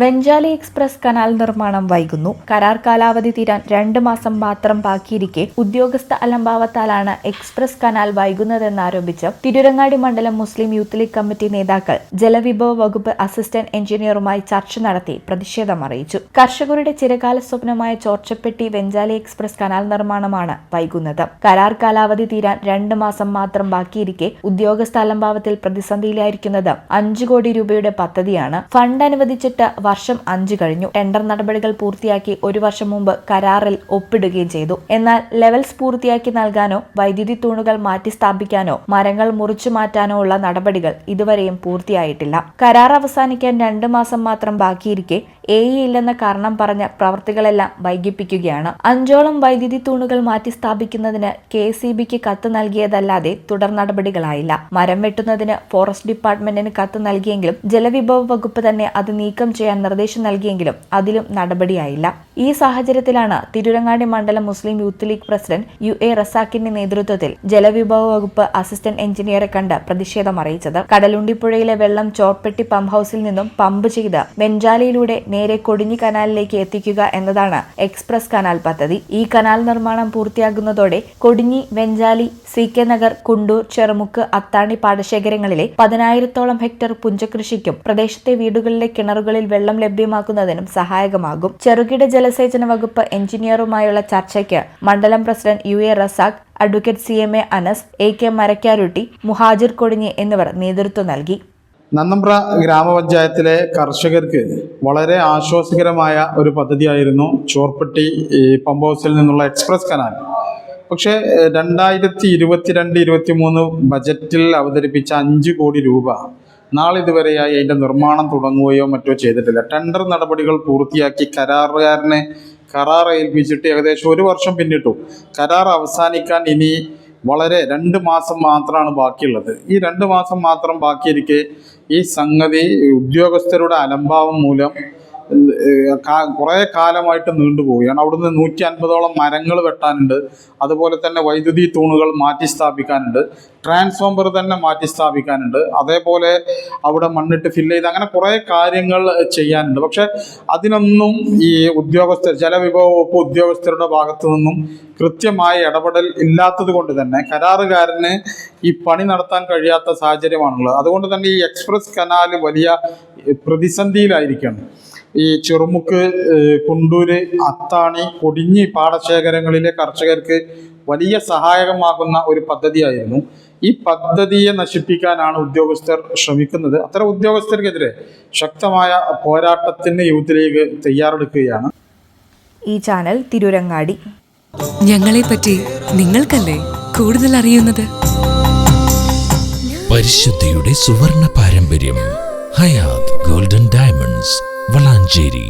വെഞ്ചാലി express canal നിർമ്മാണം വൈകുന്നു. കരാർ കാലാവധി തീരാൻ രണ്ട് മാസം മാത്രം ബാക്കിയിരിക്കെ ഉദ്യോഗസ്ഥ അലംഭാവത്താലാണ് എക്സ്പ്രസ് കനാൽ വൈകുന്നതെന്നാരോപിച്ച് തിരുരങ്ങാടി മണ്ഡലം മുസ്ലിം യൂത്ത് ലീഗ് കമ്മിറ്റി നേതാക്കൾ ജലവിഭവ വകുപ്പ് അസിസ്റ്റന്റ് എഞ്ചിനീയറുമായി ചർച്ച നടത്തി പ്രതിഷേധം അറിയിച്ചു. കർഷകരുടെ ചിരകാല സ്വപ്നമായ ചോർച്ചപ്പെട്ടി വെഞ്ചാലി എക്സ്പ്രസ് കനാൽ നിർമ്മാണമാണ് വൈകുന്നത്. കരാർ കാലാവധി തീരാൻ രണ്ട് മാസം മാത്രം ബാക്കിയിരിക്കെ ഉദ്യോഗസ്ഥ അലംഭാവത്തിൽ പ്രതിസന്ധിയിലായിരിക്കുന്നത് അഞ്ചു കോടി രൂപയുടെ പദ്ധതിയാണ്. ഫണ്ട് അനുവദിച്ചിട്ട് വർഷം അഞ്ചു കഴിഞ്ഞു. ടെൻഡർ നടപടികൾ പൂർത്തിയാക്കി ഒരു വർഷം മുമ്പ് കരാറിൽ ഒപ്പിടുകയും ചെയ്തു. എന്നാൽ ലെവൽസ് പൂർത്തിയാക്കി നൽകാനോ വൈദ്യുതി തൂണുകൾ മാറ്റി സ്ഥാപിക്കാനോ മരങ്ങൾ മുറിച്ചു മാറ്റാനോ ഉള്ള നടപടികൾ ഇതുവരെയും പൂർത്തിയായിട്ടില്ല. കരാർ അവസാനിക്കാൻ രണ്ട് മാസം മാത്രം ബാക്കിയിരിക്കെ എ ഇല്ലെന്ന കാരണം പറഞ്ഞ പ്രവർത്തികളെല്ലാം വൈകിപ്പിക്കുകയാണ്. അഞ്ചോളം വൈദ്യുതി തൂണുകൾ മാറ്റി സ്ഥാപിക്കുന്നതിന് കെ സി ബിക്ക് കത്ത് നൽകിയതല്ലാതെ തുടർ നടപടികളായില്ല. മരം വെട്ടുന്നതിന് ഫോറസ്റ്റ് ഡിപ്പാർട്ട്മെന്റിന് കത്ത് നൽകിയെങ്കിലും ജലവിഭവ വകുപ്പ് തന്നെ അത് നീക്കം ചെയ്യാൻ നിർദ്ദേശം നൽകിയെങ്കിലും അതിലും നടപടിയായില്ല. ഈ സാഹചര്യത്തിലാണ് തിരുരങ്ങാടി മണ്ഡലം Muslim youth league president U A റസാക്കിന്റെ നേതൃത്വത്തിൽ ജലവിഭവ വകുപ്പ് അസിസ്റ്റന്റ് എഞ്ചിനീയറെ കണ്ട് പ്രതിഷേധം അറിയിച്ചത്. കടലുണ്ടിപ്പുഴയിലെ വെള്ളം ചോർപ്പെട്ടി പമ്പ് ഹൌസിൽ നിന്നും പമ്പ് ചെയ്ത് വെഞ്ചാലിയിലൂടെ നേരെ കൊടിഞ്ഞി കനാലിലേക്ക് എത്തിക്കുക എന്നതാണ് എക്സ്പ്രസ് കനാൽ പദ്ധതി. ഈ കനാൽ നിർമ്മാണം പൂർത്തിയാകുന്നതോടെ കൊടിഞ്ഞി വെഞ്ചാലി സി കെ നഗർ കുണ്ടൂർ ചെറുമുക്ക് അത്താണി പാടശേഖരങ്ങളിലെ പതിനായിരത്തോളം ഹെക്ടർ പുഞ്ചകൃഷിക്കും പ്രദേശത്തെ വീടുകളിലെ കിണറുകളിൽ വെള്ളം ലഭ്യമാക്കുന്നതിനും സഹായകമാകും. ചെറുകിട ജലസേചന വകുപ്പ് എഞ്ചിനീയറുമായുള്ള ചർച്ചയ്ക്ക് മണ്ഡലം president U A Razak advocate C M A Anas A K Marakkarutty Muhajir Kodinhi എന്നിവർ നേതൃത്വം നൽകി. നന്നമ്പ്ര ഗ്രാമപഞ്ചായത്തിലെ കർഷകർക്ക് വളരെ ആശ്വാസകരമായ ഒരു പദ്ധതിയായിരുന്നു ചോർപ്പെട്ടി പമ്പ് ഹൗസിൽ നിന്നുള്ള എക്സ്പ്രസ് കനാൽ. പക്ഷേ രണ്ടായിരത്തി ഇരുപത്തിരണ്ട് ഇരുപത്തി മൂന്ന് ബജറ്റിൽ അവതരിപ്പിച്ച അഞ്ച് കോടി രൂപ നാളിതുവരെയായി അതിന്റെ നിർമ്മാണം തുടങ്ങുകയോ മറ്റോ ചെയ്തിട്ടില്ല. ടെൻഡർ നടപടികൾ പൂർത്തിയാക്കി കരാറുകാരനെ കരാർ ഏൽപ്പിച്ചിട്ട് ഏകദേശം ഒരു വർഷം പിന്നിട്ടു. കരാർ അവസാനിക്കാൻ ഇനി വളരെ രണ്ട് മാസം മാത്രമാണ് ബാക്കിയുള്ളത്. ഈ രണ്ട് മാസം മാത്രം ബാക്കിയിരിക്കെ ഈ സംഗതി ഉദ്യോഗസ്ഥരുടെ അലംഭാവം മൂലം കുറേ കാലമായിട്ട് നീണ്ടുപോവുകയാണ് അവിടുന്ന് നൂറ്റി അൻപതോളം മരങ്ങൾ വെട്ടാനുണ്ട്. അതുപോലെ തന്നെ വൈദ്യുതി തൂണുകൾ മാറ്റി സ്ഥാപിക്കാനുണ്ട്. ട്രാൻസ്ഫോമർ തന്നെ മാറ്റി സ്ഥാപിക്കാനുണ്ട്. അതേപോലെ അവിടെ മണ്ണിട്ട് ഫില്ല് ചെയ്ത് അങ്ങനെ കുറേ കാര്യങ്ങൾ ചെയ്യാനുണ്ട്. പക്ഷെ അതിനൊന്നും ഈ ഉദ്യോഗസ്ഥർ ജലവിഭവ വകുപ്പ് ഉദ്യോഗസ്ഥരുടെ ഭാഗത്തു നിന്നും കൃത്യമായ ഇടപെടൽ ഇല്ലാത്തത് കൊണ്ട് തന്നെ കരാറുകാരന് ഈ പണി നടത്താൻ കഴിയാത്ത സാഹചര്യമാണുള്ളത്. അതുകൊണ്ട് തന്നെ ഈ എക്സ്പ്രസ് കനാൽ വലിയ പ്രതിസന്ധിയിലായിരിക്കണം ഈ ചെറുമുക്ക് കുണ്ടൂര് അത്താണി കൊടിഞ്ഞി പാടശേഖരങ്ങളിലെ കർഷകർക്ക് വലിയ സഹായകമാകുന്ന ഒരു പദ്ധതിയായിരുന്നു. ഈ പദ്ധതിയെ നശിപ്പിക്കാനാണ് ഉദ്യോഗസ്ഥർ ശ്രമിക്കുന്നത്. അത്തരം ഉദ്യോഗസ്ഥർക്കെതിരെ ശക്തമായ പോരാട്ടത്തിന് യൂത്ത് ലീഗ് തയ്യാറെടുക്കുകയാണ്. ഈ ചാനൽ തിരുരങ്ങാടി. ഞങ്ങളെപ്പറ്റി നിങ്ങൾക്കല്ലേ കൂടുതൽ അറിയുന്നത്? പരിശുദ്ധിയുടെ സുവർണ പാരമ്പര്യം ഹയാത് ഗോൾഡൻ ഡയമണ്ട്സ്. വളാഞ്ചേരി